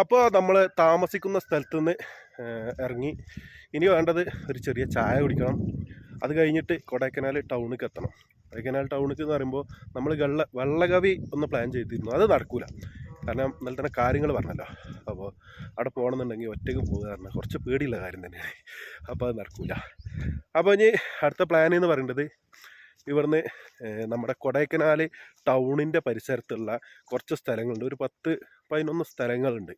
അപ്പോൾ നമ്മൾ താമസിക്കുന്ന സ്ഥലത്ത് നിന്ന് ഇറങ്ങി. ഇനി വേണ്ടത് ഒരു ചെറിയ ചായ കുടിക്കണം. അത് കഴിഞ്ഞിട്ട് കൊടൈക്കനാൽ ടൗണിലേക്ക് എത്തണം. കൊടൈക്കനാൽ ടൗണിലേക്ക് എന്ന് പറയുമ്പോൾ നമ്മൾ വെള്ള വെള്ളകവി ഒന്ന് പ്ലാൻ ചെയ്തിരുന്നു. അത് നടക്കൂല. കാരണം നല്ല തന്നെ കാര്യങ്ങൾ പറഞ്ഞല്ലോ. അപ്പോൾ അവിടെ പോകണമെന്നുണ്ടെങ്കിൽ ഒറ്റയ്ക്ക് പോകുക കാരണം കുറച്ച് പേടിയുള്ള കാര്യം തന്നെയാണ്. അപ്പോൾ അത് നടക്കൂല. അപ്പോൾ ഇനി അടുത്ത പ്ലാൻ എന്ന് പറയുന്നത് ഇവിടുന്ന് നമ്മുടെ കൊടൈക്കനാൽ ടൗണിന്റെ പരിസരത്തുള്ള കുറച്ച് സ്ഥലങ്ങളുണ്ട്. ഒരു പത്ത് പതിനൊന്ന് സ്ഥലങ്ങളുണ്ട്.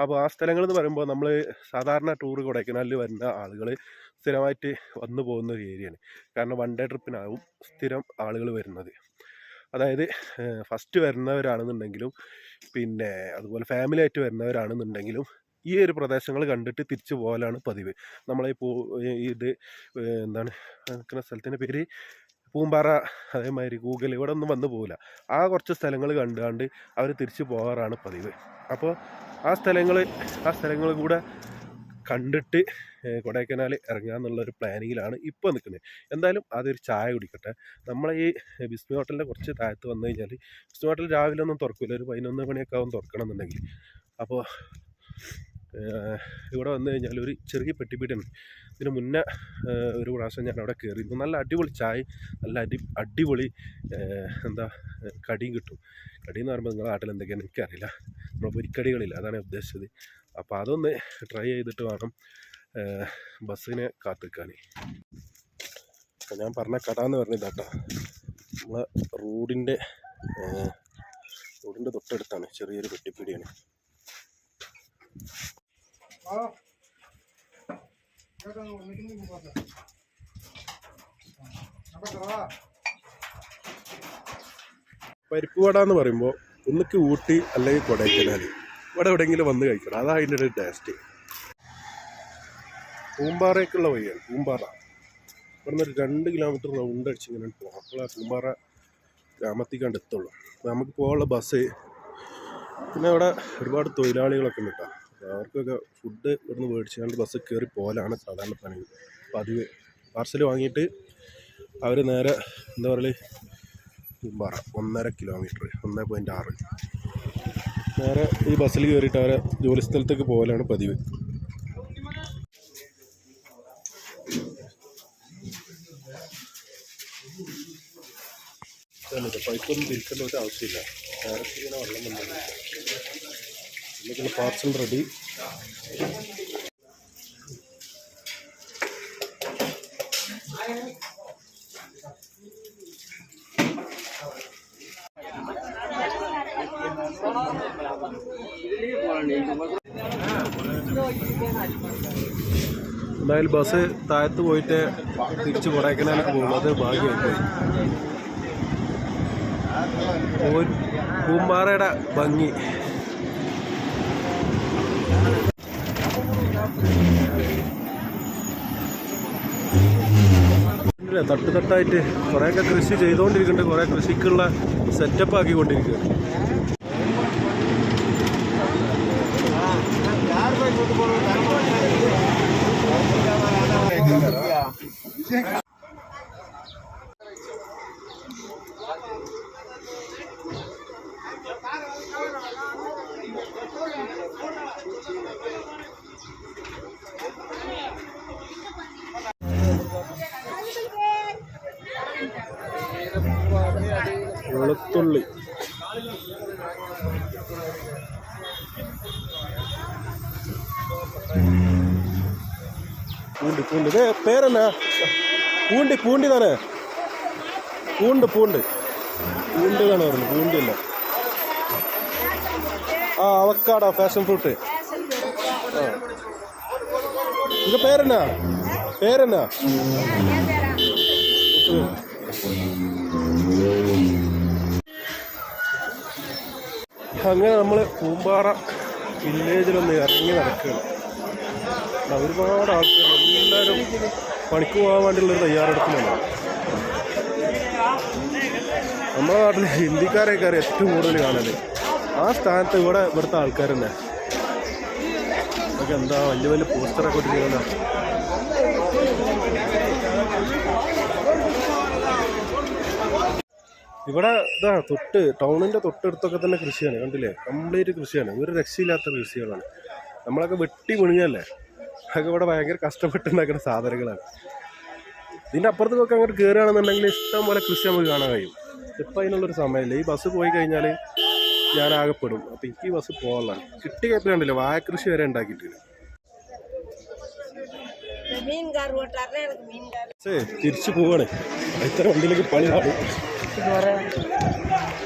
അപ്പോൾ ആ സ്ഥലങ്ങൾ എന്ന് പറയുമ്പോൾ നമ്മൾ സാധാരണ ടൂർ കൊടൈക്കനാലിൽ വരുന്ന ആളുകൾ സ്ഥിരമായിട്ട് വന്നു പോകുന്ന ഒരു ഏരിയയാണ്. കാരണം വൺ ഡേ ട്രിപ്പിനാവും സ്ഥിരം ആളുകൾ വരുന്നത്. അതായത് ഫസ്റ്റ് വരുന്നവരാണെന്നുണ്ടെങ്കിലും പിന്നെ അതുപോലെ ഫാമിലി ആയിട്ട് വരുന്നവരാണെന്നുണ്ടെങ്കിലും ഈ ഒരു പ്രദേശങ്ങൾ കണ്ടിട്ട് തിരിച്ചു പോകലാണ് പതിവ്. നമ്മളെ പോ ഇത് എന്താണ് നിൽക്കുന്ന സ്ഥലത്തിന്റെ പേര് പൂമ്പാറ അതേമാതിരി ഗൂഗിൾ ഇവിടെ ഒന്നും വന്നു പോകില്ല ആ കുറച്ച് സ്ഥലങ്ങൾ കണ്ടുകൊണ്ട് അവർ തിരിച്ചു പോകാറാണ് പതിവ്. അപ്പോൾ ആ സ്ഥലങ്ങൾ ആ സ്ഥലങ്ങൾ കൂടെ കണ്ടിട്ട് കൊടൈക്കനാൽ ഒരു പ്ലാനിങ്ങിലാണ് ഇപ്പോൾ നിൽക്കുന്നത്. എന്തായാലും അതൊരു ചായ കുടിക്കട്ടെ. നമ്മളെ ഈ ബിസ്മി ഹോട്ടലിന്റെ കുറച്ച് താഴത്ത് വന്നു കഴിഞ്ഞാൽ ബിസ്മി ഹോട്ടൽ രാവിലെ ഒന്നും തുറക്കില്ല ഒരു പതിനൊന്ന് മണിയൊക്കെ ആവും തുറക്കണം എന്നുണ്ടെങ്കിൽ അപ്പോൾ ഇവിടെ വന്നു കഴിഞ്ഞാൽ ഒരു ചെറിയ പെട്ടിപ്പീടുണ്ട് ഇതിന് മുന്നേ ഒരു പ്രാവശ്യം ഞാൻ അവിടെ കയറിയിരുന്നു നല്ല അടിപൊളി ചായ നല്ല അടി അടിപൊളി എന്താ കടിയും കിട്ടും. കടി എന്ന് പറയുമ്പോൾ നിങ്ങളുടെ നാട്ടിൽ എന്തൊക്കെയാണ് എനിക്കറിയില്ല. നമ്മുടെ പൊരിക്കടികളില്ല അതാണ് ഉദ്ദേശിച്ചത്. അപ്പോൾ അതൊന്ന് ട്രൈ ചെയ്തിട്ട് വേണം ബസ്സിനെ കാത്തിക്കാൻ അപ്പോൾ ഞാൻ പറഞ്ഞ കട എന്ന് പറഞ്ഞത് കേട്ടോ നമ്മളെ റോഡിന്റെ റോഡിന്റെ തൊട്ടടുത്താണ് ചെറിയൊരു പെട്ടിപ്പീടിയാണ് പരിപ്പ് വട എന്ന് പറയുമ്പോൾ ഒന്നിക്ക് ഊട്ടി അല്ലെങ്കിൽ കൊടൈക്കനാൽ ഇവിടെ എവിടെയെങ്കിലും വന്ന് കഴിക്കണം. അതാ അതിന്റെ ഒരു ടേസ്റ്റ് പൂമ്പാറയ്ക്കുള്ള വഴിയാണ്. പൂമ്പാറ. ഇവിടുന്ന് ഒരു രണ്ട് കിലോമീറ്റർ റൗണ്ട് അടിച്ച് ഇങ്ങനെ പോകാം അപ്പോൾ ആ പൂമ്പാറ ഗ്രാമത്തിൽ കണ്ടെത്തുള്ളൂ. നമുക്ക് പോകാനുള്ള ബസ് പിന്നെ അവിടെ ഒരുപാട് തൊഴിലാളികളൊക്കെ ഉണ്ട് കേട്ടോ. അവർക്കൊക്കെ ഫുഡ് ഇവിടുന്ന് മേടിച്ചുകൊണ്ട് ബസ് കയറി പോകലാണ് സാധാരണ പണി. പതിവ് പാർസൽ വാങ്ങിയിട്ട് അവർ നേരെ എന്താ പറയുക പറ ഒന്നര കിലോമീറ്റർ ഒന്ന് പോയിന്റ് ആറ്. നേരെ ഈ ബസ്സിൽ കയറിയിട്ട് അവരെ ജോലി സ്ഥലത്തേക്ക് പോകലാണ് പതിവ്. പൈപ്പൊന്നും തിരിക്കേണ്ട ഒരു ആവശ്യമില്ല. ഡയറക്റ്റ് ഇങ്ങനെ വെള്ളം വന്നു. നമുക്കുള്ള പാർസൽ റെഡി. എന്തായാലും ബസ് താഴത്ത് പോയിട്ട് തിരിച്ച് കൊടൈക്കനാലേക്ക് പോകും. അത് ഭാഗ്യമായിട്ട് പൂമ്പാറയുടെ ഭംഗി. ഇല്ല, തട്ട് തട്ടായിട്ട് കുറേയൊക്കെ കൃഷി ചെയ്തുകൊണ്ടിരിക്കുന്നുണ്ട് കുറേ കൃഷിക്കുള്ള സെറ്റപ്പ് ആക്കിക്കൊണ്ടിരിക്കുക വെളുത്തുള്ളി. പൂണ്ട് പൂണ്ട്. ഇതേ പേരെന്നാ? പൂണ്ടി പൂണ്ടി താനേ പൂണ്ട് പൂണ്ട്. പൂണ്ട് എന്നാണ് പറയുന്നത് പൂണ്ടിയല്ല ആ അവക്കാടാ ഫാഷൻ ഫ്രൂട്ട്. ആ. ഇത് പേരെന്നാ? പേരെന്നാ? അങ്ങനെ നമ്മൾ പൂമ്പാറ വില്ലേജിലൊന്ന് ഇറങ്ങി നടക്കുകയാണ്. ഒരുപാട് ആൾക്കാർ എല്ലാവരും പണിക്ക് പോകാൻ വേണ്ടിയുള്ളൊരു തയ്യാറെടുപ്പിലാണ്. നമ്മുടെ നാട്ടിൽ ഹിന്ദിക്കാരെയൊക്കെ ഏറ്റവും കൂടുതൽ കാണൽ. ആ സ്ഥാനത്ത് ഇവിടെ ഇവിടുത്തെ ആൾക്കാർ തന്നെ. അതൊക്കെ എന്താ വലിയ വലിയ പോസ്റ്ററൊക്കെ ഒട്ടിരിക്കുന്ന ഇവിടെ ഇതാ തൊട്ട് ടൗണിന്റെ തൊട്ടടുത്തൊക്കെ തന്നെ കൃഷിയാണ് കണ്ടില്ലേ? കംപ്ലീറ്റ് കൃഷിയാണ്. ഒരു രക്ഷയില്ലാത്ത കൃഷികളാണ്. നമ്മളൊക്കെ വെട്ടി വിണിഞ്ഞല്ലേ അതൊക്കെ ഇവിടെ ഭയങ്കര കഷ്ടപ്പെട്ടുണ്ടാക്കുന്ന സാധനങ്ങളാണ്. ഇതിന്റെ അപ്പുറത്തേക്കൊക്കെ അങ്ങോട്ട് കയറുകയാണെന്നുണ്ടെങ്കിൽ ഇഷ്ടം പോലെ കൃഷി നമുക്ക് കാണാൻ കഴിയും. ഇപ്പം അതിനുള്ളൊരു സമയമില്ല. ഈ ബസ് പോയി കഴിഞ്ഞാൽ ഞാൻ ആകെപ്പെടും അപ്പം എനിക്ക് ഈ ബസ് പോകാനുള്ളതാണ്. കിട്ടി കപ്പിൽ കണ്ടില്ല വായ കൃഷി വരെ ഉണ്ടാക്കിയിട്ടുണ്ട്. തിരിച്ചു പോവാണ്. ഇത്ര വണ്ടിയിലേക്ക് പണി കാണും द्वारा